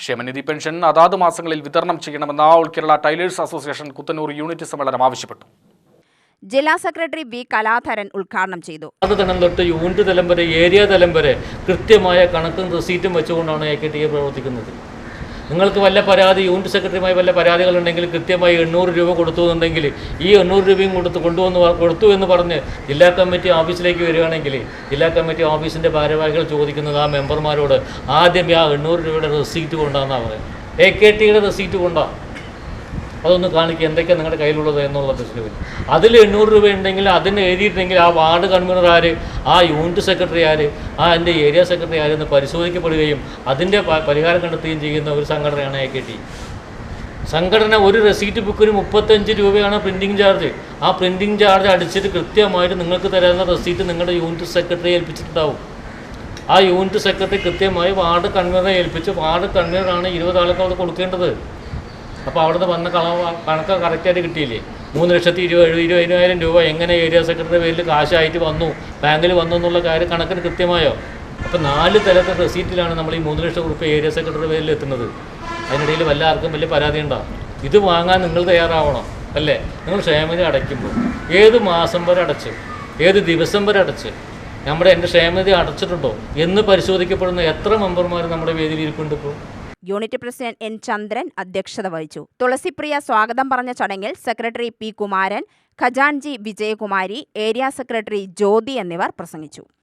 ക്ഷേമനിധി പെൻഷൻ അതാത് മാസങ്ങളിൽ വിതരണം ചെയ്യണമെന്ന് all Kerala tailors association Kuthanur unit സമ്മേളനം ആവശ്യപ്പെട്ടു. ജില്ലാ സെക്രട്ടറി വി കലാധരൻ ഉദ്ഘാടനം ചെയ്തു. അത് തലം തൊട്ട് യൂണിറ്റ് തലം വരെ ഏരിയ തലം വരെ കൃത്യമായ കണക്കും റെസീറ്റും വെച്ചുകൊണ്ടാണ് എ കെ ടി എ പ്രവർത്തിക്കുന്നത്. നിങ്ങൾക്ക് വല്ല പരാതി യൂണിറ്റ് സെക്രട്ടറിയുമായി വല്ല പരാതികളുണ്ടെങ്കിൽ കൃത്യമായി എണ്ണൂറ് രൂപ കൊടുത്തു എന്നുണ്ടെങ്കിൽ ഈ എണ്ണൂറ് രൂപയും കൊടുത്ത് കൊണ്ടുവന്ന് കൊടുത്തു എന്ന് പറഞ്ഞ് ജില്ലാ കമ്മിറ്റി ഓഫീസിലേക്ക് വരികയാണെങ്കിൽ ജില്ലാ കമ്മിറ്റി ഓഫീസിന്റെ ഭാരവാഹികൾ ചോദിക്കുന്നത് ആ മെമ്പർമാരോട് ആദ്യം ആ എണ്ണൂറ് രൂപയുടെ റെസീറ്റ് കൊണ്ടാണെന്നാണ് പറയുന്നത്. എ കെ ടിയുടെ റെസീറ്റ് കൊണ്ടാണ് അതൊന്ന് കാണിക്കുക എന്തൊക്കെയാണ് നിങ്ങളുടെ കയ്യിലുള്ളത് എന്നുള്ള പ്രശ്നമില്ല അതിൽ എണ്ണൂറ് രൂപ ഉണ്ടെങ്കിൽ അതിന് എഴുതിയിട്ടുണ്ടെങ്കിൽ ആ വാർഡ് കൺവീനർ ആര് ആ യൂണിറ്റ് സെക്രട്ടറി ആര് ആ എന്റെ ഏരിയ സെക്രട്ടറി ആരെന്ന് പരിശോധിക്കപ്പെടുകയും അതിന്റെ പരിഹാരം കണ്ടെത്തുകയും ചെയ്യുന്ന ഒരു സംഘടനയാണ് എ കെ ടി സംഘടന ഒരു റെസീറ്റ് ബുക്കിന് മുപ്പത്തഞ്ച് രൂപയാണ് പ്രിന്റിംഗ് ചാർജ് ആ പ്രിന്റിംഗ് ചാർജ് അടിച്ചിട്ട് കൃത്യമായിട്ട് നിങ്ങൾക്ക് തരാവുന്ന റെസീറ്റ് നിങ്ങളുടെ യൂണിറ്റ് സെക്രട്ടറി ഏൽപ്പിച്ചിട്ടുണ്ടാവും. ആ യൂണിറ്റ് സെക്രട്ടറി കൃത്യമായി വാർഡ് കൺവീനറെ ഏൽപ്പിച്ച് വാർഡ് കൺവീനറാണ് ഇരുപത് ആൾക്ക് കൊടുക്കേണ്ടത്. അപ്പോൾ അവിടുന്ന് വന്ന കള കണക്ക് കറക്റ്റായിട്ട് കിട്ടിയില്ലേ? മൂന്ന് ലക്ഷത്തി ഇരുപത് ഇരുപതിനായിരം രൂപ എങ്ങനെ ഏരിയ സെക്രട്ടറി പേരിൽ കാശായിട്ട് വന്നു? ബാങ്കിൽ വന്നു എന്നുള്ള കാര്യം കണക്കിന് കൃത്യമായോ? അപ്പോൾ നാല് തരത്തെ റെസീറ്റിലാണ് നമ്മൾ ഈ മൂന്ന് ലക്ഷം റുപ്യ ഏരിയ സെക്രട്ടറി പേരിൽ എത്തുന്നത്. അതിനിടയിൽ വല്ല ആർക്കും വലിയ പരാതി ഉണ്ടാവും ഇത് വാങ്ങാൻ നിങ്ങൾ തയ്യാറാവണം അല്ലേ? നിങ്ങൾ ക്ഷേമനിധി അടയ്ക്കുമ്പോൾ. ഏത് മാസം വരെ അടച്ച്? ഏത് ദിവസം വരെ അടച്ച്? നമ്മുടെ എന്റെ ക്ഷേമനിധി അടച്ചിട്ടുണ്ടോ? എന്ന് പരിശോധിക്കപ്പെടുന്ന എത്ര മെമ്പർമാർ നമ്മുടെ വേദിയിൽ ഇരിപ്പുണ്ട് ഇപ്പോൾ യൂണിറ്റ് പ്രസിഡന്റ് എൻ ചന്ദ്രൻ അധ്യക്ഷത വഹിച്ചു. തുളസിപ്രിയ സ്വാഗതം പറഞ്ഞ ചടങ്ങിൽ സെക്രട്ടറി പി കുമാരൻ ഖജാൻജി വിജയകുമാരി ഏരിയ സെക്രട്ടറി ജ്യോതി എന്നിവർ പ്രസംഗിച്ചു.